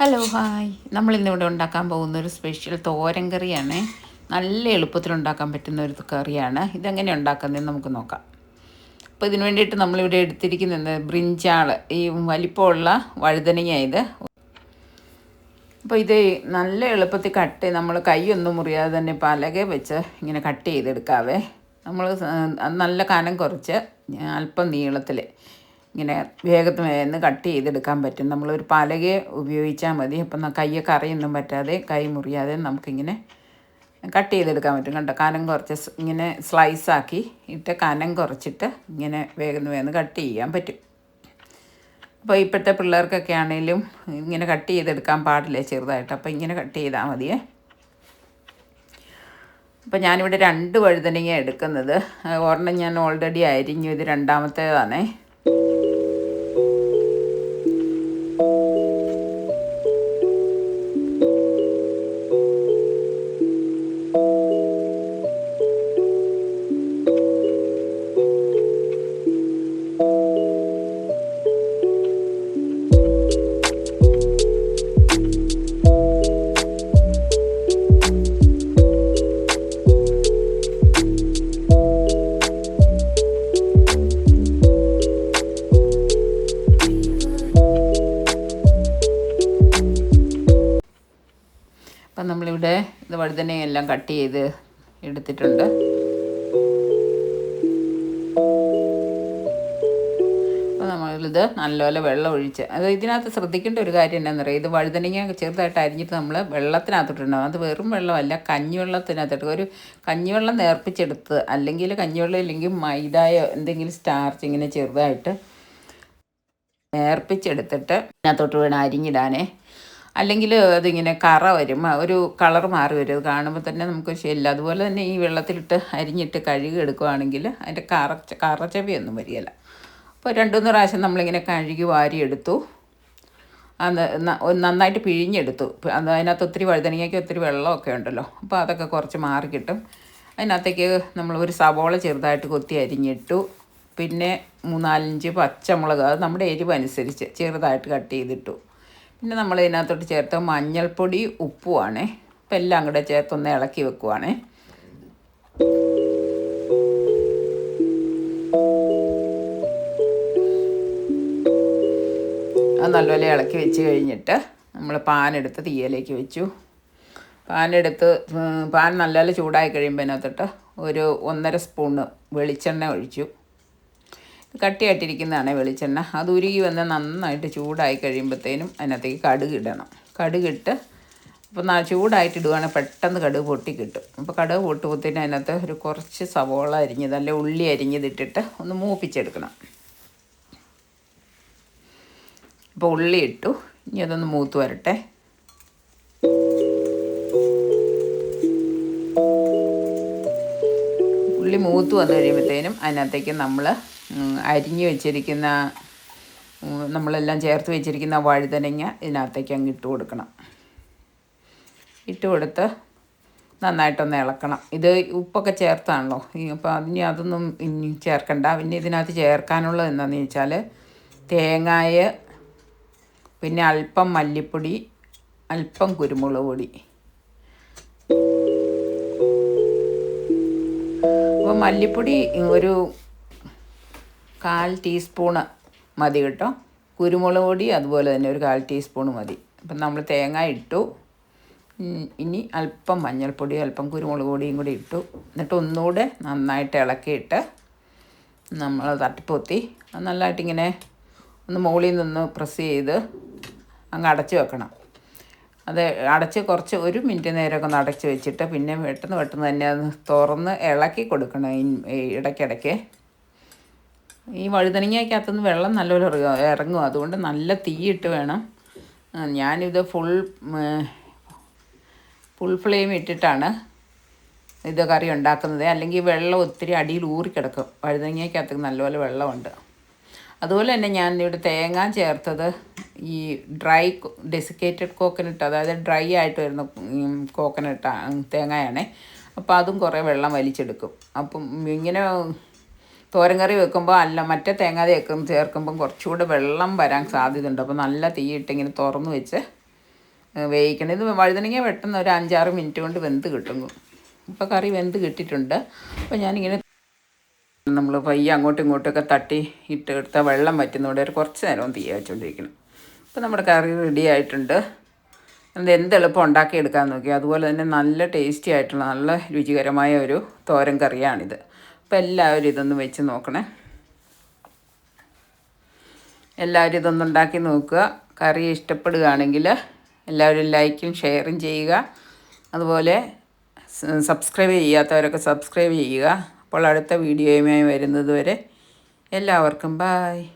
Hello hi നമ്മൾ ഇന്നിവിടെ ഉണ്ടാക്കാൻ പോകുന്ന ഒരു സ്പെഷ്യൽ തോരൻ കറിയാണ്. നല്ല എളുപ്പത്തിൽ ഉണ്ടാക്കാൻ പറ്റുന്ന ഒരു കറിയാണ്. ഇതെങ്ങനെ ഉണ്ടാക്കുന്നതെന്ന് നമുക്ക് നോക്കാം. അപ്പോൾ ഇതിന് വേണ്ടിയിട്ട് നമ്മളിവിടെ എടുത്തിരിക്കുന്നത് ബ്രിഞ്ചാൾ ഈ വലിപ്പമുള്ള വഴുതനങ്ങ അപ്പോൾ ഇത് നല്ല എളുപ്പത്തിൽ കട്ട് നമ്മൾ കൈയൊന്നും മുറിയാതെ തന്നെ പലക വെച്ച് ഇങ്ങനെ കട്ട് ചെയ്തെടുക്കാവേ. നമ്മൾ നല്ല കനം കുറച്ച് അല്പം നീളത്തിൽ ഇങ്ങനെ വേഗത്തിൽ വേഗം കട്ട് ചെയ്തെടുക്കാൻ പറ്റും. നമ്മളൊരു പലക ഉപയോഗിച്ചാൽ മതി. അപ്പം കയ്യൊക്കെ അറിയൊന്നും പറ്റാതെ കൈ മുറിയാതെ നമുക്കിങ്ങനെ കട്ട് ചെയ്തെടുക്കാൻ പറ്റും. കണ്ടോ? കനം കുറച്ച് ഇങ്ങനെ ഇങ്ങനെ സ്ലൈസാക്കി ഇട്ട് കനം കുറച്ചിട്ട് ഇങ്ങനെ വേഗം വേഗം കട്ട് ചെയ്യാൻ പറ്റും. അപ്പോൾ ഇപ്പോഴത്തെ പിള്ളേർക്കൊക്കെ ആണെങ്കിലും ഇങ്ങനെ കട്ട് ചെയ്തെടുക്കാൻ പാടില്ല ചെറുതായിട്ട്? അപ്പോൾ ഇങ്ങനെ കട്ട് ചെയ്താൽ മതിയേ. അപ്പോൾ ഞാനിവിടെ രണ്ട് വഴുതനങ്ങ എടുക്കുന്നത്. ഒരെണ്ണം ഞാൻ ഓൾറെഡി അരിഞ്ഞു. ഇത് രണ്ടാമത്തേതാണേ. അപ്പം നമ്മളിവിടെ ഇത് വഴുതനയെല്ലാം കട്ട് ചെയ്ത് എടുത്തിട്ടുണ്ട്. നമ്മളിത് നല്ലപോലെ വെള്ളം ഒഴിച്ച് അത് ഇതിനകത്ത് ശ്രദ്ധിക്കേണ്ട ഒരു കാര്യം എന്താണെന്ന് പറയുക ഇത് വഴുതനങ്ങ ചെറുതായിട്ട് അരിഞ്ഞിട്ട് നമ്മൾ വെള്ളത്തിനകത്തിട്ടുണ്ടാവും അത് വെറും വെള്ളമല്ല കഞ്ഞിവെള്ളത്തിനകത്തോട്ട് ഒരു കഞ്ഞിവെള്ളം നേർപ്പിച്ചെടുത്ത് അല്ലെങ്കിൽ കഞ്ഞിവെള്ളം ഇല്ലെങ്കിൽ മൈദായോ എന്തെങ്കിലും സ്റ്റാർച്ച് ഇങ്ങനെ ചെറുതായിട്ട് നേർപ്പിച്ചെടുത്തിട്ട് അതിനകത്തോട്ട് വേണം അരിഞ്ഞിടാനേ. അല്ലെങ്കിൽ അതിങ്ങനെ കറ വരും ഒരു കളർ മാറി വരും. അത് കാണുമ്പോൾ തന്നെ നമുക്ക് ശരിയല്ല. അതുപോലെ തന്നെ ഈ വെള്ളത്തിലിട്ട് അരിഞ്ഞിട്ട് കഴുകി എടുക്കുകയാണെങ്കിൽ അതിന്റെ കറ കറച്ചവയൊന്നും വരികയില്ല. അപ്പോൾ രണ്ടു മൂന്ന് പ്രാവശ്യം നമ്മളിങ്ങനെ കഴുകി വാരിയെടുത്തു. നന്നായിട്ട് പിഴിഞ്ഞെടുത്തു. അത് അതിനകത്ത് ഒത്തിരി വഴുതനങ്ങയ്ക്ക് ഒത്തിരി വെള്ളമൊക്കെ ഉണ്ടല്ലോ. അപ്പോൾ അതൊക്കെ കുറച്ച് മാറി കിട്ടും. അതിനകത്തേക്ക് നമ്മൾ ഒരു സവോള ചെറുതായിട്ട് കൊത്തി അരിഞ്ഞിട്ടു. പിന്നെ മൂന്നാലഞ്ച് പച്ചമുളക് അത് നമ്മുടെ എരിവനുസരിച്ച് ചെറുതായിട്ട് കട്ട് ചെയ്തിട്ടു. പിന്നെ നമ്മൾ ഇതിനകത്തോട്ട് ചേർത്ത മഞ്ഞൾപ്പൊടി ഉപ്പുമാണ് അപ്പം എല്ലാം കൂടെ ചേർത്തൊന്ന് ഇളക്കി വെക്കുവാണേ. അത് നല്ലപോലെ ഇളക്കി വെച്ച് കഴിഞ്ഞിട്ട് നമ്മൾ പാനെടുത്ത് തീയലേക്ക് വെച്ചു. പാനെടുത്ത് പാൻ നല്ലപോലെ ചൂടായി കഴിയുമ്പോൾ അതിനകത്തോട്ട് ഒരു ഒന്നര സ്പൂണ് വെളിച്ചെണ്ണ ഒഴിച്ചു. കട്ടിയായിട്ടിരിക്കുന്നതാണ് വെളിച്ചെണ്ണ. അത് ഉരുകി വന്ന് നന്നായിട്ട് ചൂടായി കഴിയുമ്പോഴത്തേനും അതിനകത്തേക്ക് കടുക് ഇടണം. കടുകിട്ട് അപ്പോൾ ചൂടായിട്ട് ഇടുവാണെങ്കിൽ പെട്ടെന്ന് കടുക് പൊട്ടി കിട്ടും. അപ്പോൾ കടുക് പൊട്ടുമ്പോഴത്തേനും അതിനകത്ത് ഒരു കുറച്ച് സവോള അരിഞ്ഞത് അല്ലെ ഉള്ളി അരിഞ്ഞതിട്ടിട്ട് ഒന്ന് മൂപ്പിച്ചെടുക്കണം. അപ്പോൾ ഉള്ളി ഇട്ടു. ഇനി അതൊന്ന് മൂത്ത് വരട്ടെ. ഉള്ളി മൂത്ത് വന്നു കഴിയുമ്പോഴത്തേനും അതിനകത്തേക്ക് നമ്മൾ അരിഞ്ഞു വെച്ചിരിക്കുന്ന നമ്മളെല്ലാം ചേർത്ത് വെച്ചിരിക്കുന്ന വഴുതനങ്ങ ഇതിനകത്തേക്ക് അങ്ങ് ഇട്ട് കൊടുക്കണം. ഇട്ട് കൊടുത്ത് നന്നായിട്ടൊന്ന് ഇളക്കണം. ഇത് ഉപ്പൊക്കെ ചേർത്താണല്ലോ. അപ്പോൾ അതിന് അതൊന്നും ചേർക്കണ്ട. പിന്നെ ഇതിനകത്ത് ചേർക്കാനുള്ളത് എന്താണെന്ന് വെച്ചാൽ തേങ്ങായ പിന്നെ അല്പം മല്ലിപ്പൊടി അല്പം കുരുമുളക് പൊടി. അപ്പോൾ മല്ലിപ്പൊടി ഒരു കാൽ ടീസ്പൂണ് മതി കേട്ടോ. കുരുമുളക് പൊടി അതുപോലെ തന്നെ ഒരു കാൽ ടീസ്പൂണ് മതി. അപ്പം നമ്മൾ തേങ്ങ ഇട്ടു. ഇനി അല്പം മഞ്ഞൾപ്പൊടി അല്പം കുരുമുളക് പൊടിയും കൂടി ഇട്ടു. എന്നിട്ട് ഒന്നുകൂടെ നന്നായിട്ട് ഇളക്കിയിട്ട് നമ്മൾ തട്ടിപ്പൊത്തി. നല്ലതായിട്ടിങ്ങനെ ഒന്ന് മുകളിൽ നിന്ന് പ്രസ് ചെയ്ത് അങ്ങ് അടച്ചു വെക്കണം. അത് അടച്ച് കുറച്ച് ഒരു മിനിറ്റ് നേരമൊക്കെ ഒന്ന് അടച്ച് വെച്ചിട്ട് പിന്നെ പെട്ടെന്ന് പെട്ടെന്ന് തന്നെ അത് തുറന്ന് ഇളക്കി കൊടുക്കണം ഇടയ്ക്കിടയ്ക്ക്. ഈ വഴുതനങ്ങയ്ക്കകത്തുനിന്ന് വെള്ളം നല്ലപോലെ ഇറങ്ങും. അതുകൊണ്ട് നല്ല തീയിട്ട് വേണം. ഞാനിത് ഫുൾ ഫുൾ ഫ്ലെയിം ഇട്ടിട്ടാണ് ഇത് കറി ഉണ്ടാക്കുന്നത്. അല്ലെങ്കിൽ വെള്ളം ഒത്തിരി അടിയിൽ ഊറിക്കിടക്കും വഴുതനങ്ങയ്ക്കകത്ത് നല്ലപോലെ വെള്ളമുണ്ട്. അതുപോലെ തന്നെ ഞാൻ ഇവിടെ തേങ്ങ ചേർത്തത് ഈ ഡ്രൈ ഡെസിക്കേറ്റഡ് കോക്കനട്ട് അതായത് ഡ്രൈ ആയിട്ട് വരുന്ന കോക്കനട്ട് തേങ്ങയാണേ. അപ്പോൾ അതും കുറേ വെള്ളം വലിച്ചെടുക്കും. അപ്പം ഇങ്ങനെ തോരൻ കറി വെക്കുമ്പോൾ അല്ല മറ്റേ തേങ്ങ തേക്കും ചേർക്കുമ്പം കുറച്ചുകൂടെ വെള്ളം വരാൻ സാധ്യതയുണ്ട്. അപ്പോൾ നല്ല തീയിട്ട് ഇങ്ങനെ തുറന്ന് വെച്ച് വേവിക്കണം. ഇത് വഴുതനങ്ങ പെട്ടെന്ന് ഒരു അഞ്ചാറ് മിനിറ്റ് കൊണ്ട് വെന്ത് കിട്ടും. ഇപ്പോൾ കറി വെന്ത് കിട്ടിയിട്ടുണ്ട്. അപ്പോൾ ഞാനിങ്ങനെ നമ്മൾ പയ്യെ അങ്ങോട്ടും ഇങ്ങോട്ടൊക്കെ തട്ടി ഇട്ട് എടുത്താൽ വെള്ളം വറ്റുന്നതോടെ ഒരു കുറച്ച് നേരം തീ വെച്ചുകൊണ്ടിരിക്കണം അപ്പോൾ നമ്മുടെ കറി റെഡി ആയിട്ടുണ്ട്. അത് എന്ത് എളുപ്പം ഉണ്ടാക്കിയെടുക്കാൻ നോക്കി അതുപോലെ തന്നെ നല്ല ടേസ്റ്റി ആയിട്ടുള്ള നല്ല രുചികരമായ ഒരു തോരൻ കറിയാണിത്. അപ്പോൾ എല്ലാവരും ഇതൊന്ന് വെച്ച് നോക്കണേ. എല്ലാവരും ഇതൊന്ന് ഉണ്ടാക്കി നോക്കുക. കറി ഇഷ്ടപ്പെടുകയാണെങ്കിൽ എല്ലാവരും ലൈക്കും ഷെയറും ചെയ്യുക. അതുപോലെ സബ്സ്ക്രൈബ് ചെയ്യാത്തവരൊക്കെ സബ്സ്ക്രൈബ് ചെയ്യുക. അപ്പോൾ അടുത്ത വീഡിയോയുമായി വരുന്നതുവരെ എല്ലാവർക്കും ബായ്